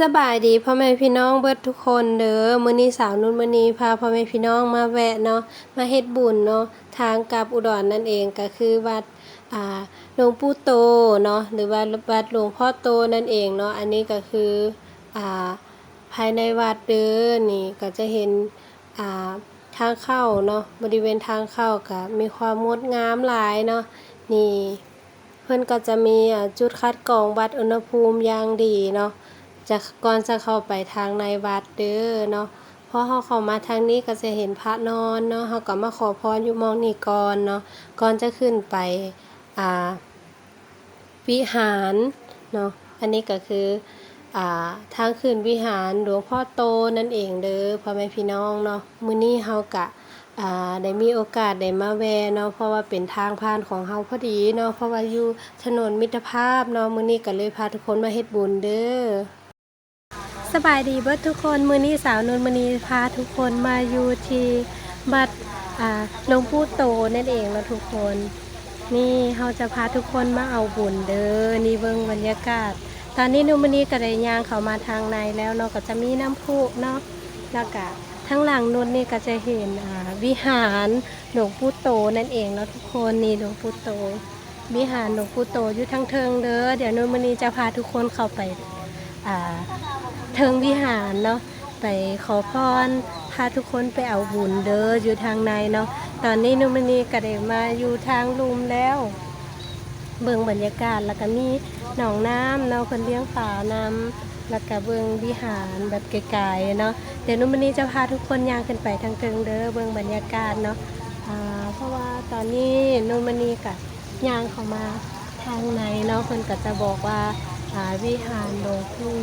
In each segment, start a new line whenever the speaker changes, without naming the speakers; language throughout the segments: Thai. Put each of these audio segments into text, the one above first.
สบายดีพ่อแม่พี่น้องเบิดทุกคนเด้อมื้อนี้สาวนุ่นมื้อนี้พาพ่อแม่พี่น้องมาแวะเนาะมาเฮ็ดบุญเนาะทางกลับอุดรนั่นเองก็คือวัดอ่าหลวงปู่โตเนาะหรือว่าวัดหลวงพ่อโตนั่นเองเนาะอันนี้ก็คืออ่าภายในวัดเด้อนี่ก็จะเห็นอ่าทางเข้าเนาะบริเวณทางเข้าก็มีความงดงามหลายเนาะนี่เพื่อนก็จะมีจุดคัดกรองวัดอุณหภูมิอย่างดีเนาะ จะก่อนจะเข้าไปทางในวัดเด้อเนาะพอเขาเข้ามาทางนี้ก็จะเห็นพระนอนเนาะเขาก็มาขอพรอยู่มองนี่ก่อนเนาะก่อนจะขึ้นไปอ่าวิหารเนาะอันนี้ก็คืออ่าทางขึ้นวิหารหลวงพ่อโตนั่นเองเด้อพ่อแม่พี่น้องเนาะมื้อนี้เฮากะอ่าได้มีโอกาสได้มาแวเนาะเพราะว่าเป็นทางผ่านของเฮาพอดีเนาะเพราะว่าอยู่ถนนมิตรภาพเนาะมื้อนี้ก็เลยพาทุกคนมาเฮ็ดบุญเด้อ สบายดีเบิดทุกคนมือนี้สาวนวลมณีพาทุกคนมาอยู่ที่บัดอ่าหลวงปู่โตนั่นเองนะทุกคน นี่เฮาจะพาทุกคนมาเอาบุญเด้อนี่เบิ่งบรรยากาศ ตอนนี้นุมณีก็ไดยางเขามาทางในแล้วเนาะก็จะมีน้ำพุเนาะแล้วก็ทั้งหลังนุ่นนี่ก็จะเห็นอ่าวิหารหลวงปู่โตนั่นเองเนาะทุกคนนี่หลวงปู่โตวิหารหลวงปู่โตอยู่ทั้งเทิงเด้อเดี๋ยวหนุมณีจะพาทุกคนเข้าไปอ่า เทิงวิหารเนาะไปขอพรพาทุกคนไปเอาบุญเด้ออยู่ทางในเนาะตอนนี้นุมณีก็ได้มาอยู่ทางลุมแล้ว เบิ่งบรรยากาศแล้วก็มีหนองน้ำเนาะคนเลี้ยงป่าน้ำแล้วก็เบิ่งวิหารแบบไกลๆเนาะเดี๋ยวนุ่มนีจะพาทุกคนย่างขึ้นไปทางเทิงเด้อเบิ่งบรรยากาศเนาะเพราะว่าตอนนี้นุ่มนีกับย่างเข้ามาทางในเนาะคนก็จะบอกว่าอ่าวิหารหลวงปู่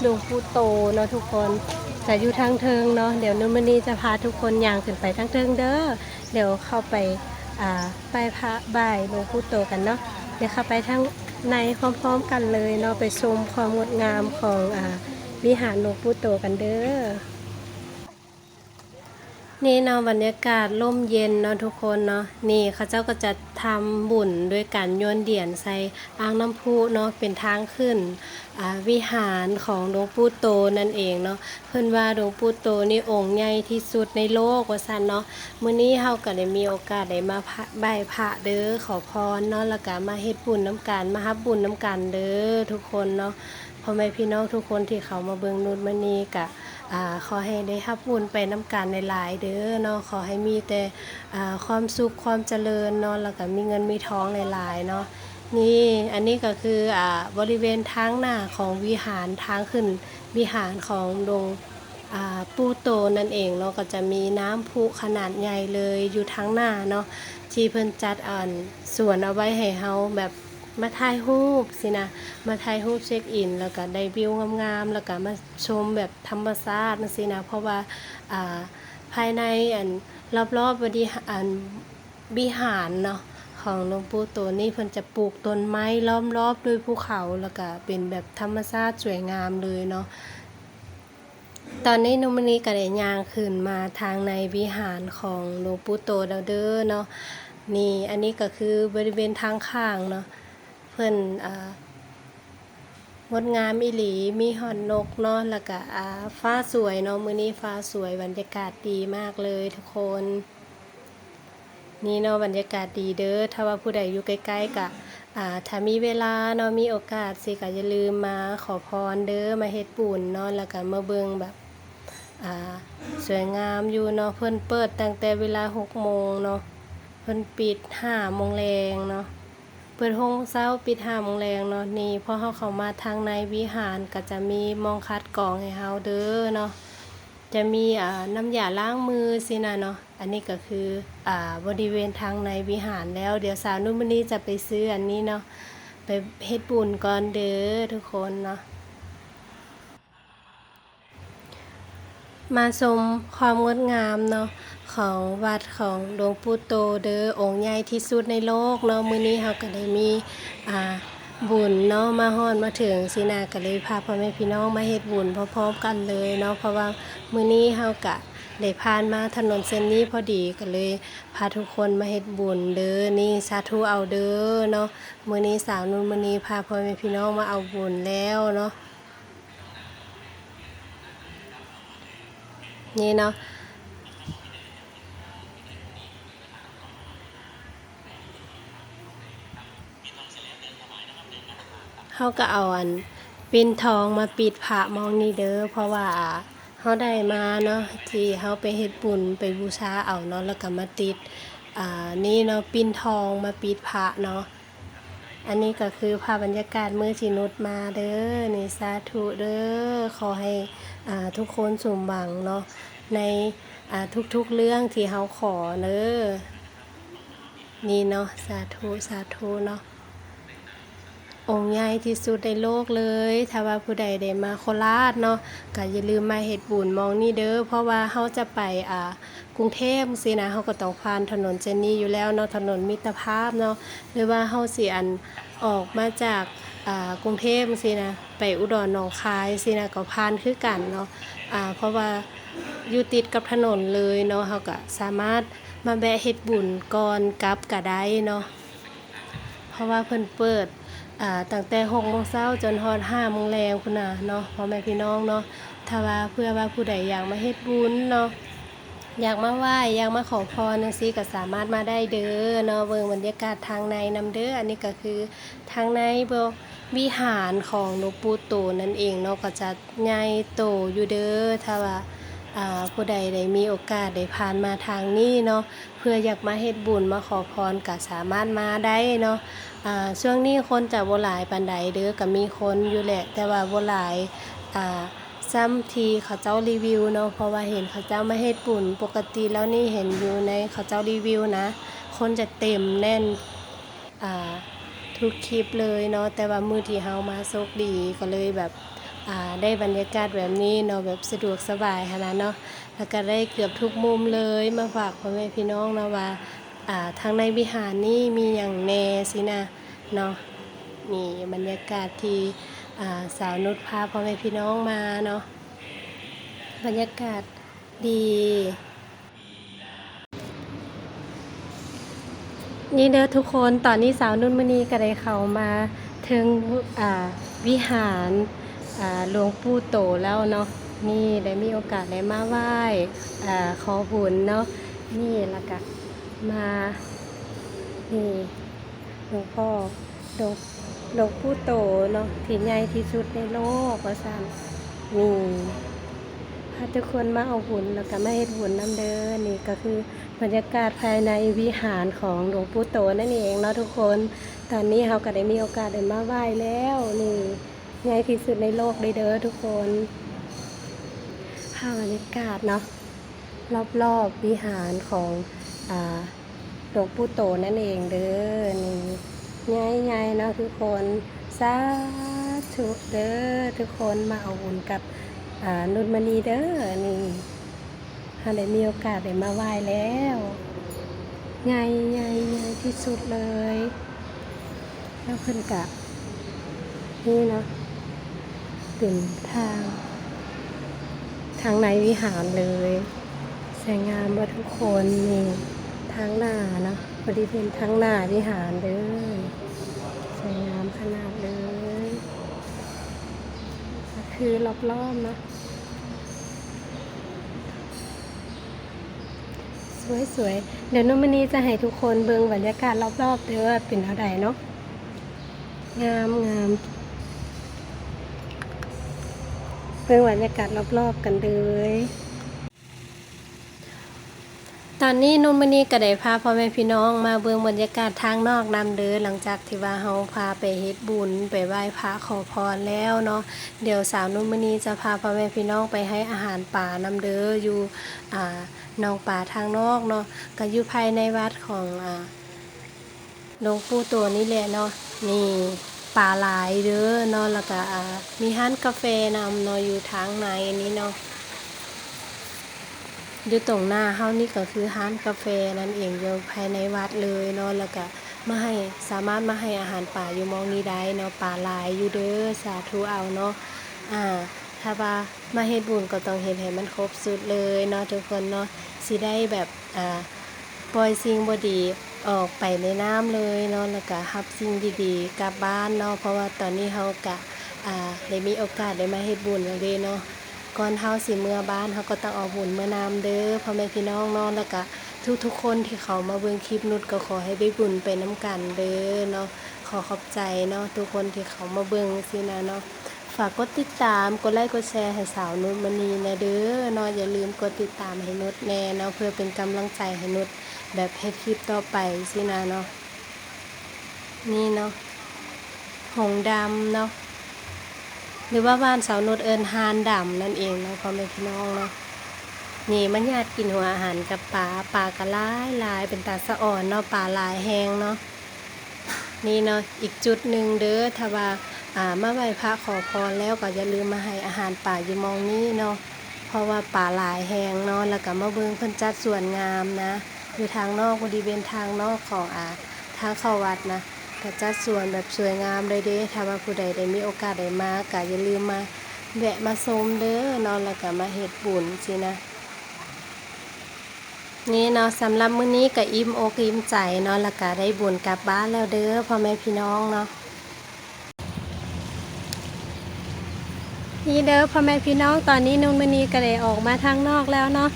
หลวงปู่โตเนาะทุกคนจะอยู่ทางเทิงเนาะเดี๋ยวนุ่มนี่จะพาทุกคนย่างขึ้นไปทางเทิงเด้อเดี๋ยวเข้าไปไปพระบ่ายหลวงปู่โตกันเนาะเดี๋ยวเข้าไปทั้งในพร้อมๆกันเลยเนาะไปชมความงดงามของอวิหารหลวงปู่โตกันเด้อ นี่เนาะบรรยากาศร่มเย็นเนาะทุกคนเนาะนี่เขาเจ้าก็จะทำบุญด้วยการโยนเหรียญใส่อ่างน้ำพุเนาะเป็นทางขึ้นวิหารของหลวงปู่โตนั่นเองเนาะเพิ่อนว่าหลวงปู่โตนี่องค์ใหญ่ที่สุดในโลกว่าซันเนาะมื้อนี้เฮาก็ได้มีโอกาสได้มาพระไหว้พระเด้อขอพรเนาะแล้วก็มาเฮ็ดบุญน้ำกันมารับบุญน้ำกันเด้อทุกคนเนาะพ่อแม่พี่น้องทุกคนที่เขามาเบิ่งนุชมื้อนี้ก็ อ่าขอให้ได้รับบุญไปน้ำกันหลายๆเด้อเนาะขอให้มีแต่อ่าความสุขความเจริญเนาะแล้วก็มีเงินมีทองหลายๆเนาะนี่อันนี้ก็คืออ่าบริเวณทางหน้าของวิหารทางขึ้นวิหารของดงอ่าปูโตนั่นเองเนาะก็จะมีน้ำพุขนาดใหญ่เลยอยู่ทั้งหน้าเนาะที่เพิ่นจัดอ่านสวนเอาไว้ให้เฮาแบบ มาถ่ายรูปสินะ มาถ่ายรูปเช็คอิน แล้วก็ได้วิวงามๆ แล้วก็มาชมแบบธรรมชาติจังซี่นะ เพราะว่าอ่าภายในอันรอบๆบริหารวิหารเนาะของหลวงปู่โตนี่เพิ่นจะปลูกต้นไม้ล้อมรอบด้วยภูเขาแล้วก็เป็นแบบธรรมชาติสวยงามเลยเนาะตอนนี้นุมณีก็ได้ย่างขึ้นมาทางในวิหารของหลวงปู่โตแล้วเด้อเนาะนี่อันนี้ก็คือบริเวณทางข้างเนาะ พิ่นอ่างดงามอีหลีมีหอนนกเนาะแล้วก็อ่าฟ้าสวยเนาะมื้อนี้ฟ้าสวยบรรยากาศดีมากเลยทุกคน นี่เนาะบรรยากาศดีเด้อถ้าว่าผู้ใดอยู่ใกล้ๆกะอ่าถ้ามีเวลาเนาะมีโอกาสสิก็อย่าลืมมาขอพรเด้อมาเฮ็ดบุญเนาะแล้วก็มาเบิ่งแบบอ่าสวยงามอยู่เนาะเพิ่นเปิดตั้งแต่เวลาหกโมงเนาะเพิ่นปิดห้าโมงแรงเนาะ เปิดห้องเช้าปิดห้าโมงแรงเนาะนี่พอเฮาเข้ามาทางในวิหารก็จะมีมองคัดกรองให้เฮาเด้อเนาะจะมีอ่าน้ำยาล้างมือสินะเนาะอันนี้ก็คืออ่าบริเวณทางในวิหารแล้วเดี๋ยวสาวนุ่มนนี้จะไปซื้ออันนี้เนาะไปเฮ็ดบุญก่อนเด้อทุกคนเนาะ มาชมความงดงามเนาะของวัดของหลวงปู่โตเด้อองค์ใหญ่ที่สุดในโลกเนาะมื้อนี้เราก็ได้มีอ่าบุญเนาะมาฮอดมาถึงสินาก็เลยพาพ่อแม่พี่น้องมาเฮ็ดบุญพร้อมๆกันเลยเนาะเพราะว่ามื้อนี้เฮาก็ได้ผ่านมาถนนเส้นนี้พอดีก็เลยพาทุกคนมาเฮ็ดบุญเด้อนี่สาธุเอาเด้อเนาะมื้อนี้สาวนุ่นมื้อนี้พาพ่อแม่พี่น้องมาเอาบุญแล้วเนาะ นี่เนาะเขาก็เอาอันปินทองมาปิดผะมองนี่เด้อเพราะว่าเขาได้มาเนาะที่เขาไปเฮ็ดบุญไปบูชาเอาเนาะแล้วก็มาติดอ่านี่เนาะปินทองมาปิดผะเนาะ อันนี้ก็คือภาพบรรยากาศมือจีนุดมาเด้อนี่สาธุเด้อขอให้อ่าทุกคนสมหวังเนาะในทุกๆเรื่องที่เขาขอเด้อนี่เนาะสาธุสาธุเนาะ องค์ใหญ่ที่สุดในโลกเลย ถ้าว่าผู้ใดได้มาโคราชเนาะก็อย่าลืมมาเฮ็ดบุญมองนี่เด้อเพราะว่าเฮาจะไปอ่ากรุงเทพสินะเฮาก็ต้องผ่านถนนเจนนี่อยู่แล้วเนาะถนนมิตรภาพเนาะหรือว่าเฮาสิอันออกมาจากอ่ากรุงเทพสินะไปอุดรหนองคายสินะก็ผ่านคือกันเนาะอ่าเพราะว่าอยู่ติดกับถนนเลยเนาะเขาก็สามารถมาแวะเฮ็ดบุญก่อนกลับก็ได้เนาะเพราะว่าเพิ่นเปิด อ่าตั้งแต่6โมงเช้าจนฮอด5โมงแลงพุ่นน่ะเนาะพ่อแม่พี่น้องเนาะถ้าว่าเพื่อว่าผู้ใดอยากมาเฮ็ดบุญเนาะอยากมาไหว้อยากมาขอพรนะสิก็สามารถมาได้เด้อเนาะเบิ่งบรรยากาศทางในนำเด้ออันนี้ก็คือทางในบวิหารของหลวงปู่โตนั่นเองเนาะก็จะใหญ่โตอยู่เด้อถ้าว่า ผู้ใดได้มีโอกาสได้ผ่านมาทางนี้เนาะเพื่ออยากมาเฮ็ดบุญมาขอพรก็สามารถมาได้เนาะช่วงนี้คนจะบ่หลายปานใดเด้อก็มีคนอยู่แหละ แต่ว่าบ่หลายซ้ำทีเขาเจ้ารีวิวเนาะเพราะว่าเห็นเขาเจ้าไม่เฮ็ดปุ่นปกติแล้วนี่เห็นอยู่ในเขาเจ้ารีวิวนะ คนจะเต็มแน่นทุกคลิปเลยเนาะแต่ว่ามือที่เฮามาโชคดีก็เลยแบบ ได้บรรยากาศแบบนี้เนาะแบบสะดวกสบายขนาดเนาะแล้วก็ได้เกือบทุกมุมเลยมาฝากพ่อแม่พี่น้องเนาะว่าทางในวิหารนี่มีอย่างแน่สินะเนาะนี่บรรยากาศที่สาวนุชพาพ่อแม่พี่น้องมาเนาะบรรยากาศดีนี่เด้อทุกคนตอนนี้สาวนุ่นมณีก็ได้เข้ามาถึงวิหาร หลวงปู่โตแล้วเนาะนี่ได้มีโอกาสได้มาไหว้ขอบุญเนาะนี่แล้วก็มานี่หลวงพ่อหลวงหลวงปู่โตเนาะที่ใหญ่ที่สุดในโลกว่าซั่นนี่พาทุกคนมาเอาหุ่นแล้วก็มาเฮ็ดหุ่นน้ำเด้อนี่ก็คือบรรยากาศภายในวิหารของหลวงปู่โตนั่นเองเนาะทุกคน ตอนนี้เราก็ได้มีโอกาสได้มาไหว้แล้วนี่ ใหญ่ที่สุดในโลกเลยเด้อทุกคนภาพบรรยากาศเนาะรอบๆวิหารของหลวงปู่โตนั่นเองเด้อนี่ง่ายๆเนาะทุกคนสาธุเด้อทุกคนมาเอาบุญกับอ่นุชมณีเด้อนี่ถ้าได้มีโอกาสได้มาไหว้แล้วง่ายๆง่ายที่สุดเลย แล้วเพิ่นกะนี่เนาะ เป็นทาง ทางในวิหารเลยสวยงามว่าทุกคนนี่ทางหน้านะบริเวณทางหน้าวิหารเด้อสวยงามขนาดเลยคือรอบๆนะสวยๆ เดี๋ยวน้องมณีจะให้ทุกคนเบิ่งบรรยากาศรอบๆเด้อว่าเป็นเท่าใดเนาะ งามงาม เบิ่งบรรยากาศรอบๆกันเลยตอนนี้นุ่มมณีก็ได้พาพ่อแม่พี่น้องมาเบิ่งบรรยากาศทางนอกนำเด้อหลังจากที่ว่าเฮาพาไปเฮ็ดบุญไปไหว้พระขอพรแล้วเนาะเดี๋ยวสาวนุ่มมณีจะพาพ่อแม่พี่น้องไปให้อาหารป่านำเด้ออยู่อ่าหนองป่าทางนอกเนาะก็อยู่ภายในวัดของอ่าหลวงปู่ตัวนี่แหละเนาะนี่ ป่าหลายเด้อเนาะแล้วก็มีร้านกาแฟนำเนาะอยู่ทางในนี้เนาะอยู่ตรงหน้าเฮานี่ก็คือร้านกาแฟนั่นเองอยู่ภายในวัดเลยเนาะแล้วก็มาให้สามารถมาให้อาหารป่าอยู่มองนี้ได้เนาะป่าหลายอยู่เด้อสาธุเอาเนาะอ่าถ้าว่ามาเฮ็ดบุญก็ต้องเฮ็ดให้มันครบสุดเลยเนาะทุกคนเนาะสิได้แบบอ่าปล่อยสิ่งบ่ดี ออกไปในน้ำเลยเนาะแล้วก็รับสิ่งดีๆกลับบ้านเนาะเพราะว่าตอนนี้เฮาก็อ่าได้มีโอกาสได้มาเฮ็ดบุญแล้วเด้เนาะก่อนเฮาสิเมื่อบ้านเฮาก็ต้องเอาบุญเมื่อน้ำเด้อพ่อแม่พี่น้องเนาะแล้วก็ทุกๆคนที่เขามาเบิ่งคลิปนุชก็ขอให้ได้บุญไปน้ำกันเด้อเนาะขอขอบใจเนาะทุกคนที่เขามาเบิ่งสินะเนาะ ฝากกดติดตาม กดไลค์ กดแชร์ให้สาวนุชมณีนะเด้อเนาะอย่าลืมกดติดตามให้นุชแน่เนาะเพื่อเป็นกำลังใจให้นุชแบบเฮ็ดคลิปต่อไปสินะเนาะ นี่เนาะ หงดำเนาะ หรือว่าบ้านสาวนุชเอิญฮานดำนั่นเองเนาะพ่อแม่พี่น้องเนาะ นี่มันญาติกินหัวอาหารกับปลาปลากระลายลายเป็นตาสะอ่อนเนาะปลาลายแห้งเนาะ นี่เนาะ อีกจุดหนึ่งเด้อถ้าว่า มาไหว้พระขอพรแล้วก็อย่าลืมมาให้อาหารป่าอยู่มองนี้เนาะเพราะว่าป่าหลายแหงเนาะแล้วก็มาเบิ่งเพิ่นจัดสวนงามนะ อยู่ทางนอกบริเวณทางนอกของอาทางเข้าวัดนะก็จัดสวนแบบสวยงามเลยเด้ถ้าว่าผู้ใดได้มีโอกาสได้มาก็อย่าลืมมาแวะมาชมเด้อเนาะแล้วก็มาเฮ็ดบุญสินะนี่เนาะสำหรับมื้อนี้ก็อิ่มอกอิ่มใจเนาะแล้วก็ได้บุญกลับบ้านแล้วเด้อพ่อแม่พี่น้องเนาะ นี่เด้อพ่อแม่พี่น้องตอนนี้นุ่นมื้อนี้ก็ได้ออกมาทางนอกแล้วเนาะ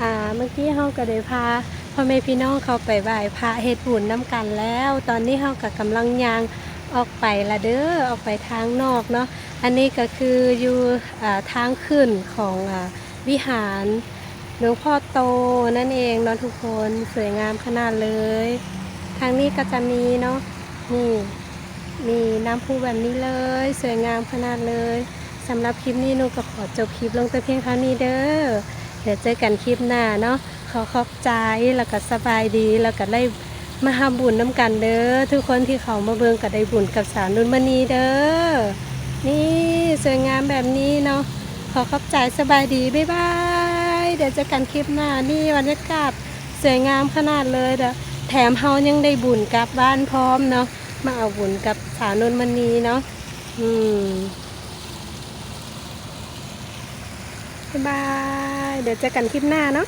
อ่าเมื่อกี้เฮาก็ได้พาพ่อแม่พี่น้องเขาไปไหว้พระเฮ็ดบุญน้ำกันแล้ว ตอนนี้เฮาก็กำลังย่างออกไปละเด้อออกไปทางนอกเนาะอันนี้ก็คืออยู่อ่าทางขึ้นของอ่าวิหารหลวงพ่อโตนั่นเองเนาะทุกคนสวยงามขนาดเลย ทางนี้ก็จะมีเนาะนี่มีน้ำพุแบบนี้เลย สวยงามขนาดเลย สำหรับคลิปนี้หนูก็ขอจบคลิปลงแต่เพียงเท่านี้เด้อเดี๋ยวเจอกันคลิปหน้าเนาะขอขอบใจแล้วก็สบายดีแล้วก็ได้มาทำบุญน้ำกันเด้อทุกคนที่เขามาเบิ่งก็ได้บุญกับสาวนุ่นมณีเด้อนี่สวยงามแบบนี้เนาะขอขอบใจสบายดีบ๊ายบายเดี๋ยวเจอกันคลิปหน้านี่บรรยากาศสวยงามขนาดเลยเด้อแถมเฮายังได้บุญกลับบ้านพร้อมเนาะมาเอาบุญกับสาวนนมณีเนาะอืม บ๊ายบาย เดี๋ยวเจอกันคลิปหน้าเนาะ